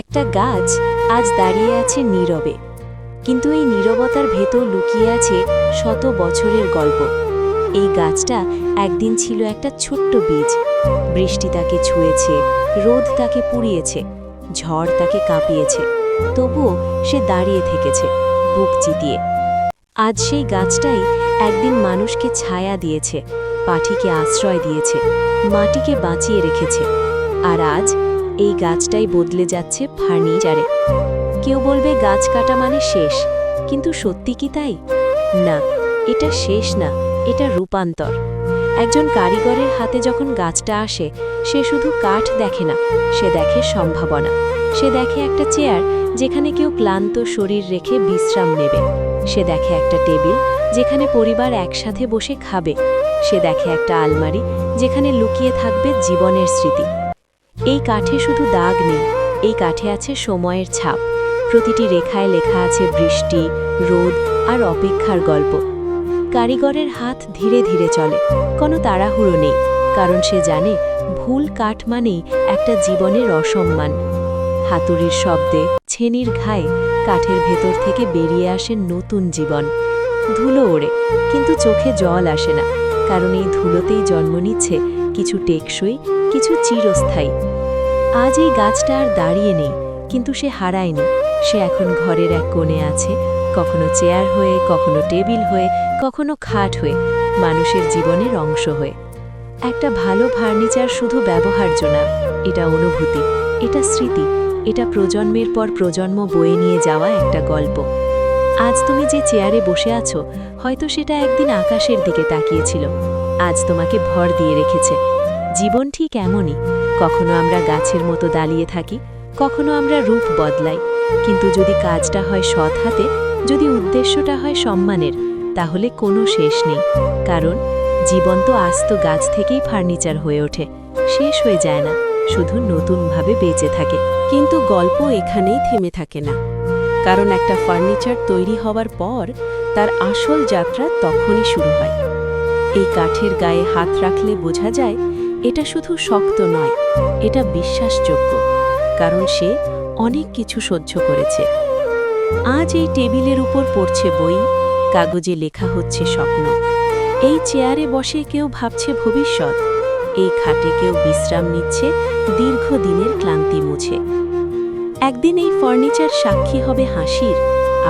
একটা গাছ আজ দাঁড়িয়ে আছে নীরবে। কিন্তু এই নীরবতার ভেতর লুকিয়ে আছে শত বছরের গল্প। এই গাছটা একদিন ছিল একটা ছোট্ট বীজ। বৃষ্টি তাকে ছুঁয়েছে, রোদ তাকে পুড়িয়েছে, ঝড় তাকে কাঁপিয়েছে। তবুও সে দাঁড়িয়ে থেকেছে, বুক চিতিয়ে। আজ সেই গাছটাই একদিন মানুষকে ছায়া দিয়েছে, পাঠিকে আশ্রয় দিয়েছে, মাটিকে বাঁচিয়ে রেখেছে। আর আজ এই গাছটাই বদলে যাচ্ছে ফার্নিচারে। কেউ বলবে গাছ কাটা মানে শেষ, কিন্তু সত্যি কি তাই? না, এটা শেষ না, এটা রূপান্তর। একজন কারিগরের হাতে যখন গাছটা আসে, সে শুধু কাঠ দেখে না, সে দেখে সম্ভাবনা। সে দেখে একটা চেয়ার যেখানে কেউ ক্লান্ত শরীর রেখে বিশ্রাম নেবে। সে দেখে একটা টেবিল যেখানে পরিবার একসাথে বসে খাবে। সে দেখে একটা আলমারি যেখানে লুকিয়ে থাকবে জীবনের স্মৃতি। এই কাঠে শুধু দাগ নেই, এই কাঠে আছে সময়ের ছাপ। প্রতিটি রেখায় লেখা আছে বৃষ্টি, রোদ আর অপেক্ষার গল্প। কারিগরের হাত ধীরে ধীরে চলে, কোনো তাড়াহুড়ো নেই, কারণ সে জানে ভুল কাঠ মানেই একটা জীবনের অসম্মান। হাতুড়ির শব্দে ছেনির ঘায়ে কাঠের ভেতর থেকে বেরিয়ে আসে নতুন জীবন। ধুলো ওড়ে, কিন্তু চোখে জল আসে না, কারণ এই ধুলোতেই জন্ম নিচ্ছে কিছু টেকসই কিছু চিরস্থায়ী। আজ এই গাছটা আর দাঁড়িয়ে নেই, কিন্তু সে হারায়নি। সে এখন ঘরের এক কোণে আছে, কখনো চেয়ার হয়ে, কখনো টেবিল হয়ে, কখনো খাট হয়ে, মানুষের জীবনের অংশ হয়ে। একটা ভালো ফার্নিচার শুধু ব্যবহার্য না, এটা অনুভূতি, এটা স্মৃতি, এটা প্রজন্মের পর প্রজন্ম বয়ে নিয়ে যাওয়া একটা গল্প। আজ তুমি যে চেয়ারে বসে আছো, হয়তো সেটা একদিন আকাশের দিকে তাকিয়েছিল। আজ তোমাকে ভর দিয়ে রেখেছে জীবন ঠিক এমনই। কখনো আমরা গাছের মতো দাঁড়িয়ে থাকি, কখনো আমরা রূপ বদলাই। কিন্তু যদি কাজটা হয় সৎ হাতে, যদি উদ্দেশ্যটা হয় সম্মানের, তাহলে কোনো শেষ নেই। কারণ জীবন তো আস্ত গাছ থেকেই ফার্নিচার হয়ে ওঠে, শেষ হয়ে যায় না, শুধু নতুনভাবে বেঁচে থাকে। কিন্তু গল্প এখানেই থেমে থাকে না। কারণ একটা ফার্নিচার তৈরি হওয়ার পর, তার আসল যাত্রা তখনই শুরু হয়। এই কাঠের গায়ে হাত রাখলে বোঝা যায় এটা শুধু শক্ত নয়, এটা বিশ্বাসযোগ্য, কারণ সে অনেক কিছু সহ্য করেছে। আজ এই টেবিলের উপর পড়ছে বই, কাগজে লেখা হচ্ছে স্বপ্ন। এই চেয়ারে বসে কেউ ভাবছে ভবিষ্যৎ, এই খাটে কেউ বিশ্রাম নিচ্ছে, দীর্ঘদিনের ক্লান্তি মুছে। একদিন এই ফার্নিচার সাক্ষী হবে হাসির,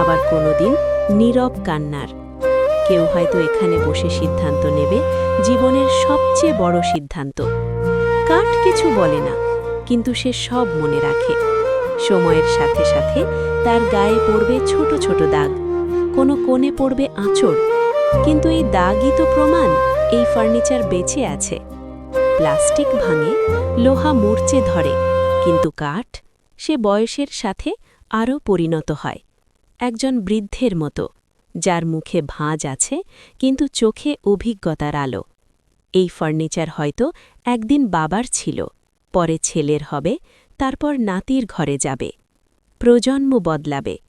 আবার কোনোদিন নীরব কান্নার। কেউ হয়তো এখানে বসে সিদ্ধান্ত নেবে জীবনের সবচেয়ে বড় সিদ্ধান্ত। কাঠ কিছু বলে না, কিন্তু সে সব মনে রাখে। সময়ের সাথে সাথে তার গায়ে পড়বে ছোট ছোট দাগ। কোনো কোণে পড়বে আঁচড়, কিন্তু এই দাগই তো প্রমাণ, এই ফার্নিচার বেঁচে আছে। প্লাস্টিক ভাঙে, লোহা মূর্চে ধরে, কিন্তু কাঠ সে বয়সের সাথে আরও পরিণত হয়। একজন বৃদ্ধের মতো। যার মুখে ভাঁজ আছে, কিন্তু চোখে অভিজ্ঞতার আলো। এই ফার্নিচার হয়তো একদিন বাবার ছিল, পরে ছেলের হবে, তারপর নাতির ঘরে যাবে। প্রজন্ম বদলাবে।